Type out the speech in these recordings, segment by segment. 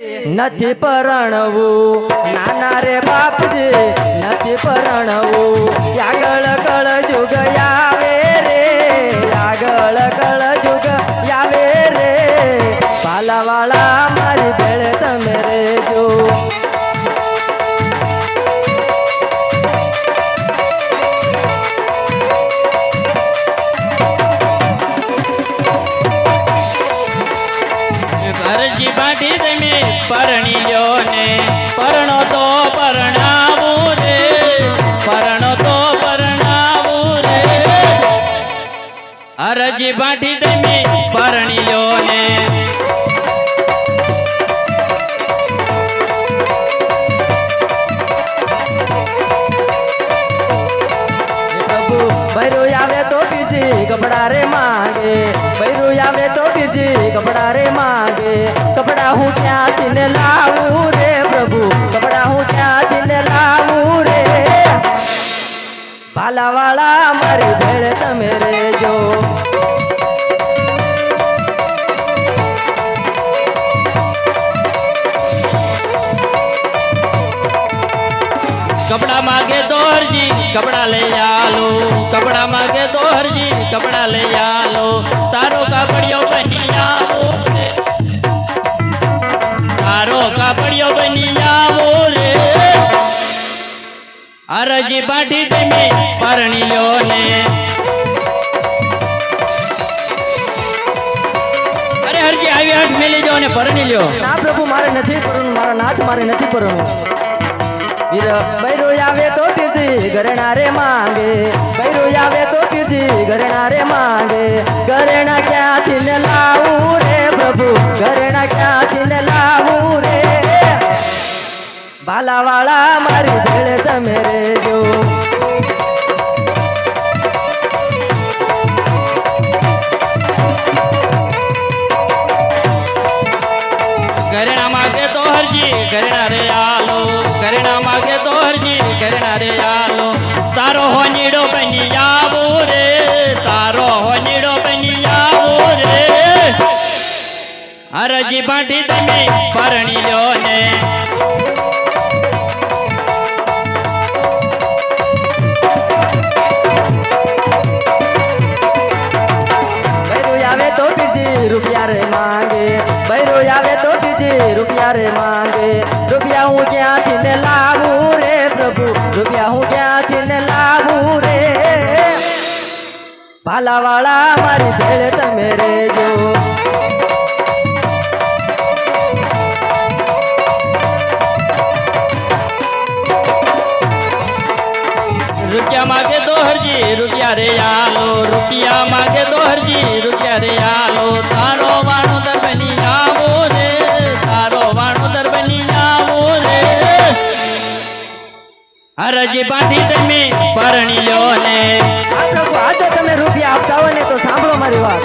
નથી પરણવું. નાના રે બાપજી, નથી પરણવું. આગળ કળ જુગ આવે રે. આગળ કળ જુગ આવે રે. પાલાવાળા મારી ભેળ તમે રેજો. ઘરજી બાટી તમે પરણી ને. પરણો તો પરણાવું રે. પરણો તો પરણાવું રે. અરજી બાટી તમે પરણી લ્યો ને. આવે તો બીજી કપડા રે માંગે. ભૈરું આવે તો બીજી કપડા રે માગે. કપડા હું ક્યાંથી ને લાવું રે પ્રભુ? કપડા હું ક્યાંથી ને લાવું રે? ભાલાવાળા મારી ભેળ તમે રેજો કપડા માગે તો હરજી કપડા લઈ આલો. કપડા માગે તો હરજી કપડા લઈ આલો. અરજી પાટી તમે પરણી લો ને. અરે હરજી, આવી હાથ મેલી જાઓ ને પરણી લ્યો. ના પ્રભુ, મારે નથી પરણવું, મારા નાથ મારે નથી પરણવું. વીર બૈરો આવે તો કીર્તિ રે માંગે. બૈરો આવે તો કીર્તિ, ઘરેણા રે માંગે. ઘરેણા ક્યાંથી ને લાવું રે પ્રભુ? ઘરેણા ક્યાંથી ને લાવું રે? બાલાવાળા, મારી ભેળે તમે રેજો. ઘરેણા માગે તો હરજી, ઘરેણા રે આલો. ઘરેણા માગે તો હરજી, ઘરેણા રે આલો. તારો હોનીડો બની આવો રે, તારો હોનીડો બની આવો રે. હરજી પાટી તમે પરણી લ્યો ને. રૂપિયા રે માંગે રૂપિયા હું ક્યાંથી ને લાવું રે પ્રભુ રૂપિયા હું ક્યાંથી ને લાવું રે ભાલાવાળા મારી ભેળ તમે રેજો રૂપિયા માગે તો હરજી રૂપિયા રે આલો રૂપિયા માગે તો હરજી રૂપિયા રે આલો હરજી બાંધી તમે પરણી લો ને. પ્રભુ આજે તમે રૂપિયા આપતા હોય ને તો સાંભળો મારી વાત.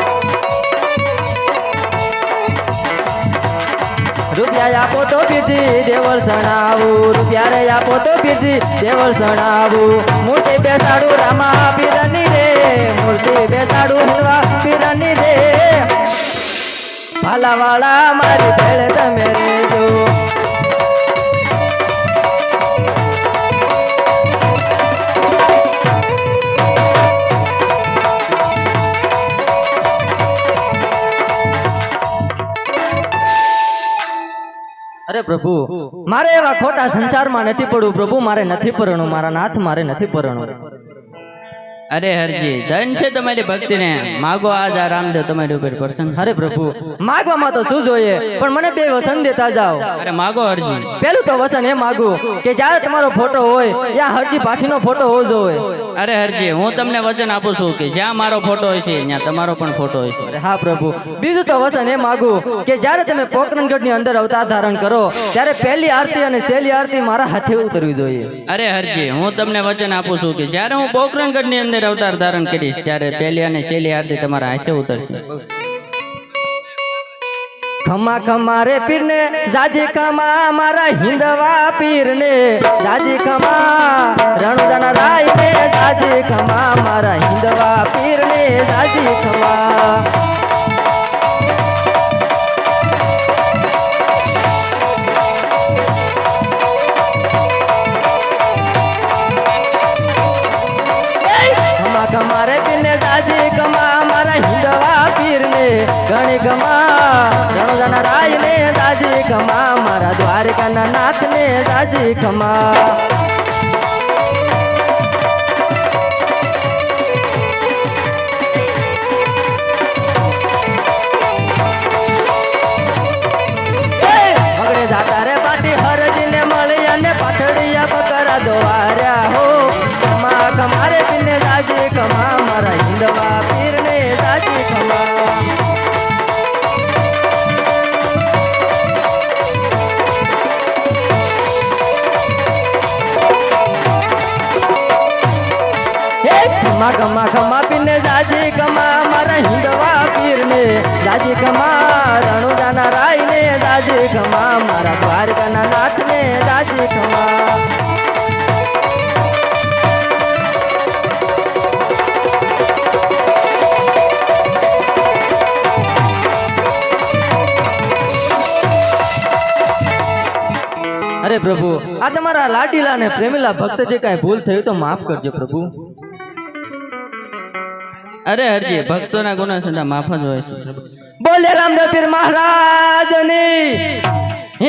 રૂપિયા આપો તો પીરજી દેવળ સણાવું. રૂપિયા રે આપો તો પીરજી દેવળ સણાવું. મૂર્તિ બેસાડું રામા પીરની રે. મૂર્તિ બેસાડું હલવા પીરની રે. ભાલાવાળા, મારી ભેળ તમે રેજો. અરે પ્રભુ, મારે એવા ખોટા સંસારમાં નથી પડવું. પ્રભુ, મારે નથી પરણવું. મારા નાથ મારે નથી પરણવું. અરે હરજી ધન છે તમારી ભક્તિને. માગો આજ આ રામદેવ તમારી ઉપર પ્રસન્ન અરે પ્રભુ માગવામાં તો શું જોઈએ? પણ મને બે વસન દેતા જાઓ. અરે માગો હરજી. પેલું તો વસન એ માગું કે જ્યારે તમારો ફોટો હોય ત્યાં હરજી પાઠીનો ફોટો હોવો જોઈએ અરે હરજી હું તમને વચન આપું છું કે જ્યાં મારો ફોટો હોય છે ત્યાં તમારો પણ ફોટો હોય છે. હા પ્રભુ બીજું તો વસન એ માગું કે જ્યારે તમે પોકરણગઢની અંદર અવતાર ધારણ કરો ત્યારે પહેલી આરતી અને છેલ્લી આરતી મારા હાથે ઉતરવી જોઈએ. અરે હરજી હું તમને વચન આપું છું કે જ્યારે હું પોકરણગઢની અંદર અવતાર ધારણ કરીશ, ત્યારે પહેલી અને છેલ્લી આરતી તમારા હાથે ઉતરશે. ખમા ખમા રે પીરને, જાજી ખમા મારા હિંદવા પીરને. જાજી ખમા, રણુદાના રાય ને જાજી ખમા મારા હિંદવા પીરને. જાજી ખમા. દાજી ખમા રણુજાના રાય ને દાજી ખમા મારા દ્વારકાના નાથ ને દાજી ખમા અરે પ્રભુ, આ તમારા લાડીલા ને પ્રેમીલા ભક્ત જે કાંઈ ભૂલ થયું તો માફ કરજો પ્રભુ. અરે હરજી ભક્તોના ગુના સદા માફ જ હોય છે. બોલે રામદેવ પીર મહારાજની.